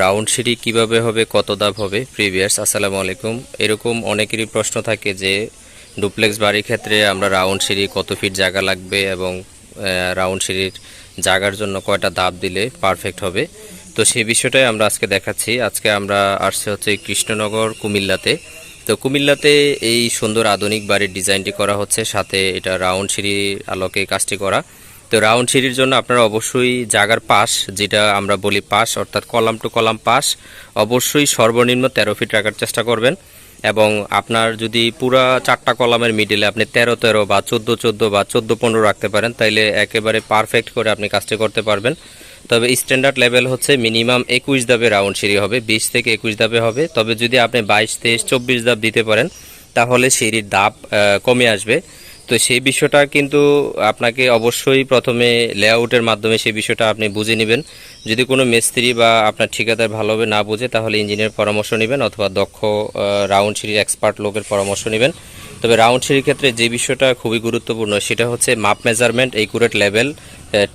Round সিঁড়ি কীভাবে হবে, কত দাব হবে প্রিভিয়াস আসসালামু আলাইকুম। এরকম অনেকেরই প্রশ্ন থাকে যে ডুপ্লেক্স বাড়ির ক্ষেত্রে আমরা রাউন্ড সিঁড়ি কত ফিট জায়গা লাগবে এবং রাউন্ড সিঁড়ির জায়গার জন্য কয়টা দাব দিলে পারফেক্ট হবে। তো সেই বিষয়টাই আমরা আজকে দেখাচ্ছি। আজকে আমরা আসছে হচ্ছে কৃষ্ণনগর, কুমিল্লাতে। তো কুমিল্লাতে এই সুন্দর আধুনিক বাড়ির ডিজাইনটি করা হচ্ছে, সাথে এটা রাউন্ড সিঁড়ির আলোকে কাজটি করা। তো রাউন্ড সিঁড়ির জন্য আপনারা অবশ্যই জাগার পাশ, যেটা আমরা বলি পাশ, অর্থাৎ কলাম টু কলাম পাশ, অবশ্যই সর্বনিম্ন তেরো ফিট রাখার চেষ্টা করবেন। এবং আপনার যদি পুরা চারটা কলামের মিডিলে আপনি তেরো তেরো বা চোদ্দ চোদ্দ বা চোদ্দ, পনেরো রাখতে পারেন, তাইলে একেবারে পারফেক্ট করে আপনি কাজটি করতে পারবেন। তবে স্ট্যান্ডার্ড লেভেল হচ্ছে মিনিমাম একুশ দাবে রাউন্ড সিঁড়ি হবে, বিশ থেকে একুশ দাবে হবে। তবে যদি আপনি বাইশ, তেইশ, চব্বিশ দাব দিতে পারেন, তাহলে সিঁড়ির দাব কমে আসবে। তো সেই বিষয়টা কিন্তু আপনাকে অবশ্যই প্রথমে লেআউটের মাধ্যমে সেই বিষয়টা আপনি বুঝে নেবেন। যদি কোনো মিস্ত্রি বা আপনার ঠিকাদার ভালোভাবে না বুঝে, তাহলে ইঞ্জিনিয়ার পরামর্শ নেবেন অথবা দক্ষ রাউন্ড সিঁড়ির এক্সপার্ট লোকের পরামর্শ নেবেন। তবে রাউন্ড সিঁড়ির ক্ষেত্রে যে বিষয়টা খুবই গুরুত্বপূর্ণ, সেটা হচ্ছে মাপ মেজারমেন্ট, একুরেট লেভেল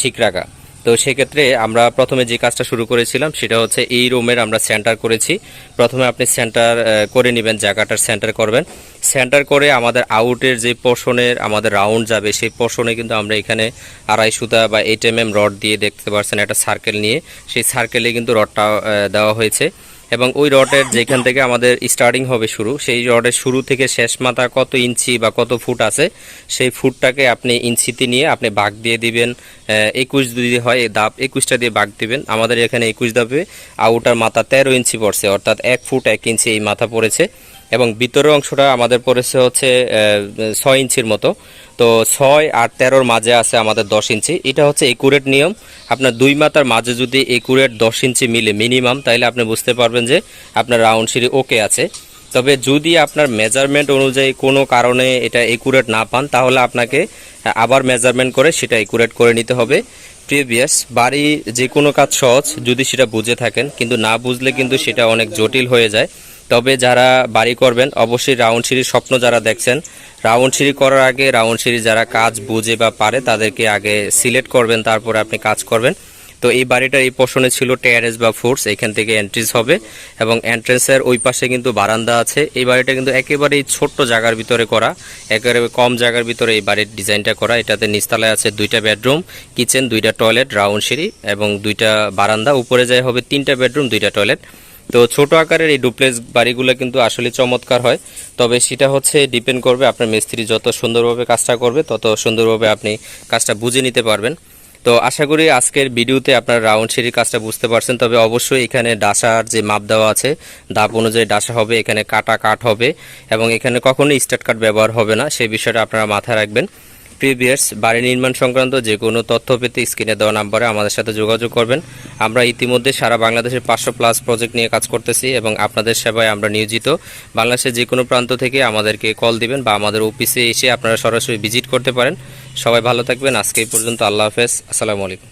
ঠিক রাখা। তো সেক্ষেত্রে আমরা প্রথমে যে কাজটা শুরু করেছিলাম, সেটা হচ্ছে এই রুমের আমরা সেন্টার করেছি। প্রথমে আপনি সেন্টার করে নেবেন জায়গাটার সেন্টার করবেন। সেন্টার করে আমাদের আউটের যে পোর্শনের আমাদের রাউন্ড যাবে, সেই পোর্শনে কিন্তু আমরা এখানে আড়াই সুতা বা এইট এম এম রড দিয়ে দেখতে পারছেন একটা সার্কেল নিয়ে। সেই সার্কেলে কিন্তু রডটা দেওয়া হয়েছে। এবং ওই রডের যেখান থেকে আমাদের স্টার্টিং হবে শুরু, সেই রডের শুরু থেকে শেষ মাথা কত ইঞ্চি বা কত ফুট আছে, সেই ফুটটাকে আপনি ইঞ্চিতে নিয়ে আপনি বাঘ দিয়ে দিবেন একুশ যদি হয় দাপ একুশটা দিয়ে বাঘ দিবেন। আমাদের এখানে একুশ দাপে আউটার মাথা তেরো ইঞ্চি পড়ছে, অর্থাৎ এক ফুট এক ইঞ্চি এই মাথা পড়েছে। এবং ভিতরের অংশটা আমাদের পড়েছে হচ্ছে ছয় ইঞ্চির মতো। তো ছয় আর তেরোর মাঝে আছে আমাদের দশ ইঞ্চি। এটা হচ্ছে একুরেট নিয়ম। আপনার দুই মাথার মাঝে যদি একুরেট দশ ইঞ্চি মিলে মিনিমাম তাহলে আপনি বুঝতে পারবেন যে আপনার রাউন্ড সিঁড়ি ওকে আছে। তবে যদি আপনার মেজারমেন্ট অনুযায়ী কোনো কারণে এটা একুরেট না পান, তাহলে আপনাকে আবার মেজারমেন্ট করে সেটা একুরেট করে নিতে হবে। প্রিভিয়াস বাড়ি যে কোনো কাজ সহজ, যদি সেটা বুঝে থাকেন, কিন্তু না বুঝলে কিন্তু সেটা অনেক জটিল হয়ে যায়। তবে যারা বাড়ি করবেন, অবশ্যই রাউন্ড সিঁড়ির স্বপ্ন যারা দেখছেন, রাউন্ড সিঁড়ি করার আগে, রাউন্ড সিঁড়ি যারা কাজ বুঝে বা পারে, তাদেরকে আগে সিলেক্ট করবেন, তারপরে আপনি কাজ করবেন। তো এই বাড়িটার এই পোর্শনে ছিল টেয়ারেস বা ফোর্স, এখান থেকে এন্ট্রিস হবে এবং এন্ট্রেন্সের ওই পাশে কিন্তু বারান্দা আছে। এই বাড়িটা কিন্তু একেবারেই ছোট্ট জায়গার ভিতরে করা, একেবারে কম জায়গার ভিতরে এই বাড়ির ডিজাইনটা করা। এটাতে নিচতলায় আছে দুইটা বেডরুম, কিচেন, দুইটা টয়লেট, রাউন্ড সিঁড়ি এবং দুইটা বারান্দা। উপরে যায় হবে তিনটা বেডরুম, দুইটা টয়লেট। তো ছোট আকারের এই ডুপ্লেক্স বাড়িগুলো কিন্তু আসলে চমৎকার হয়। তবে সেটা হচ্ছে ডিপেন্ড করবে আপনার মিস্ত্রি যত সুন্দরভাবে কাজটা করবে, তত সুন্দরভাবে আপনি কাজটা বুঝে নিতে পারবেন। তো আশা করি আজকের ভিডিওতে আপনার রাউন্ড সিঁড়ির কাজটা বুঝতে পারছেন। তবে অবশ্যই এখানে ডাসার যে মাপ দেওয়া আছে দাপ অনুযায়ী ডাসা হবে, এখানে কাটা কাট হবে এবং এখানে কখনোই স্টার্ট কাট ব্যবহার হবে না। সেই বিষয়টা আপনারা মাথায় রাখবেন। প্রিভিয়াস বাড়ি নির্মাণ সংক্রান্ত যে কোনো তথ্য পেতে স্ক্রিনে দেওয়া নাম্বারে আমাদের সাথে যোগাযোগ করবেন। আমরা ইতিমধ্যে সারা বাংলাদেশের পাঁচশো প্লাস প্রজেক্ট নিয়ে কাজ করতেছি এবং আপনাদের সেবায় আমরা নিয়োজিত। বাংলাদেশের যে কোনো প্রান্ত থেকে আমাদেরকে কল দিবেন বা আমাদের অফিসে এসে আপনারা সরাসরি ভিজিট করতে পারেন। সবাই ভালো থাকবেন। আজকে এই পর্যন্ত আল্লাহ হাফেজ। আসসালামু আলাইকুম।